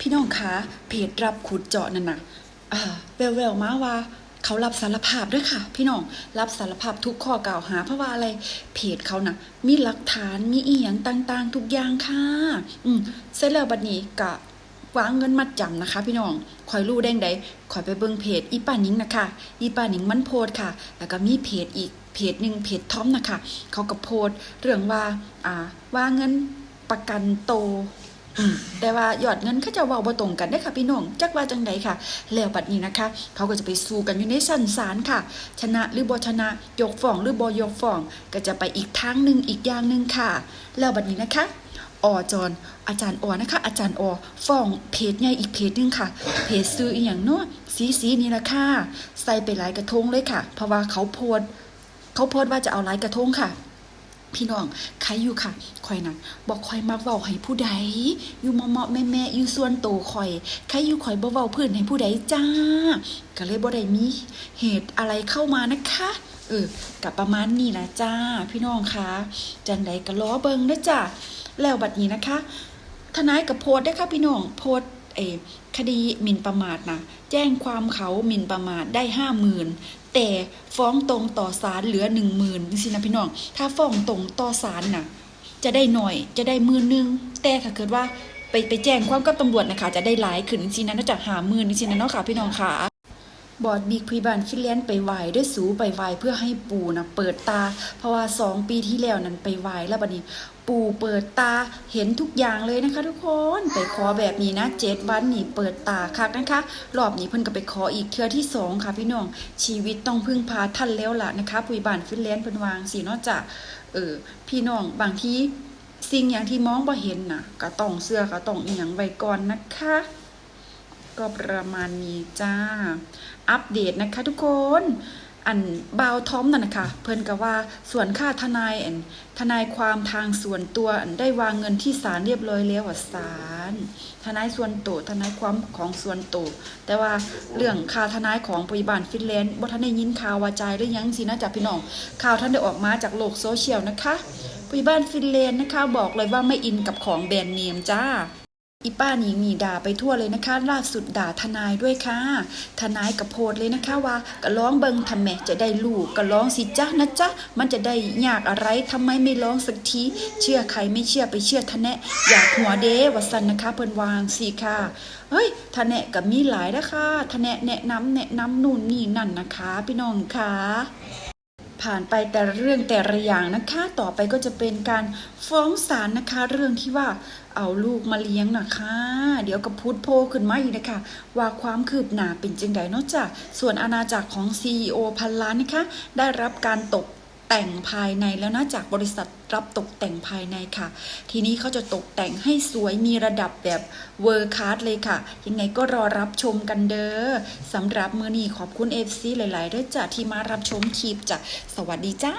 พี่น้องคะเพจรับขุดเจาะนั่นน่ะอ่าแววมาว่า เขารับสารภาพด้วยค่ะ พี่น้องรับสารภาพทุกข้อกล่าวหา เพราะว่าอะไรเพจเขาน่ะ มีหลักฐานมีอีหยังต่างๆ ทุกอย่างค่ะ อืมเสร็จแล้วบัดนี้กะวางเงินมัดจำนะคะ พี่น้องคอยรู้แดงใดคอยไปเบิ่งเพจอีป้านิงนะคะ อีป้านิงมันโพสต์ค่ะ แล้วก็มีเพจอีกเพจหนึ่งเพจทอมนะคะ เขาก็โพสต์เรื่องว่า อ่าว่าเงินประกันโต แต่ว่ายอดเงินเขาจะเว้าบ่ตรงกันได้ค่ะพี่น้องจักว่าจังใดค่ะ แล้วบัดนี้นะคะ เขาก็จะไปสู้กันอยู่ในชั้นศาลค่ะ ชนะหรือบ่ชนะยกฟ้องหรือบ่ยกฟ้อง ก็จะไปอีกทางหนึ่งอีกอย่างหนึ่งค่ะ แล้วบัดนี้นะคะอจอนอาจารย์ออนะคะ อาจารย์ออฟ้องเพจใหญ่อีกเพจหนึงค่ะ เพจซื้ออีหยังเนาะสีสีนี่ละค่ะ ใส่ไปหลายกระทงเลยค่ะ เพราะว่าเขาโพสต์เขาโพสต์ว่าจะเอาหลายกระทงค่ะ พี่น้องใครอยู่ค่ะคอยนั้นบอกคอยมักเว้าให้ผู้ใด อยู่เหมาะๆแม่ๆอยู่ส่วนโตคอยใครอยู่คอยบ่เว้าเพื่อนให้ผู้ใดจ้า ก็เลยบ่ได้มี เหตุอะไรเข้ามานะคะเออกับประมาณนี้นะจ้า พี่น้องคะจังใดก็ล้อเบิงนะจ้าแล้วบัดนี้นะคะ ทนายกับโพสได้ค่ะพี่น้องโพส เอคดีหมิ่นประมาทนะแจ้งความเขาหมิ่นประมาทได้ห้าหมื่นแต่ฟ้องตรงต่อศาลเหลือหนึ่งหมื่นสินะพี่น้อง ถ้าฟ้องตรงต่อศาลน่ะ จะได้หน่อยจะได้มื่นหนึง แต่ถ้าเกิดว่าไปไปแจ้งความกับตำรวจนะคะ จะได้หลายขึ้นสินะนอกจากหาหมื่นสินะเนาะค่ะพี่น้องค่ะ บอดบิ๊กพีบานฟินแลนไปไหวด้วยสูไปไหวเพื่อให้ปู่นะเปิดตา เพราะว่าสองปีที่แล้วนั้นไปไหวแล้วบัดนี้ ปู่เปิดตาเห็นทุกอย่างเลยนะคะ ทุกคนไปขอแบบนี้นะเจ็ดวันนี่เปิดตาคักนะคะรอบนี้เพิ่นก็ไปขออีกเทื่อที่สองค่ะพี่น้องชีวิตต้องพึ่งพาท่านแล้วล่ะนะคะปุยบานฟินแลนด์เพิ่นวางสีนอกจากเออพี่น้องบางทีสิ่งอย่างที่มองบ่เห็นน่ะก็ต้องเสื้อก็ต้องอีหยังไว้ก่อนนะคะ ก็ประมาณนี้จ้า อัปเดตนะคะทุกคนอันบาวทอมนั่นนะคะ เพิ่นก็ว่าส่วนค่าทนายอันทนายความทางส่วนตัวอันได้วางเงินที่ศาลเรียบร้อยแล้วว่าศาลทนายส่วนตัวทนายความของส่วนตัวแต่ว่าเรื่องค่าทนายของพยาบาลฟินแลนด์บ่ทันได้ยินข่าวว่าจาหรือยังสินะจ๊ะพี่น้องข่าวท่านได้ออกมาจากโลกโซเชียลนะคะพยาบาลฟินแลนด์นะคะ บอกเลยว่าไม่อินกับของแบรนด์เนมจ้า อีป้าหนิงนี่ด่าไปทั่วเลยนะคะ ล่าสุดด่าทนายด้วยค่ะ ทนายกับโพดเลยนะคะว่าก็ร้องเบิงทำแม่จะได้ลูกก็ร้องสิจ้านะจ๊ะมันจะได้ยากอะไรทำไมไม่ร้องสักทีเชื่อใครไม่เชื่อไปเชื่อทะแนะอยากหัวเดวสันนะคะเพิ่นวางสิค่ะเฮ้ยทะแนะกับมีหลายนะคะทะแนะแนะนำแนะนำนู่นนี่นั่นนะคะ พี่น้องค่ะ ผ่านไปแต่เรื่องแต่ละอย่างนะคะ ต่อไปก็จะเป็นการฟ้องศาลนะคะ เรื่องที่ว่าเอาลูกมาเลี้ยงนะคะ เดี๋ยวกับพูดโพขึ้นมาอีกนะคะ ว่าความคืบหน้าเป็นจังไดนอกจากส่วนอาณาจักรของ CEO พันล้านนะคะ ได้รับการตก แต่งภายในแล้วนะจากบริษัทรับตกแต่งภายในค่ะ ทีนี้เขาจะตกแต่งให้สวยมีระดับแบบเวอร์คัสเลยค่ะ ยังไงก็รอรับชมกันเด้อสำหรับมือนี้ขอบคุณ FC หลาย ๆ ด้วยจ้ะที่มารับชมคลิปจ้ะสวัสดีจ้า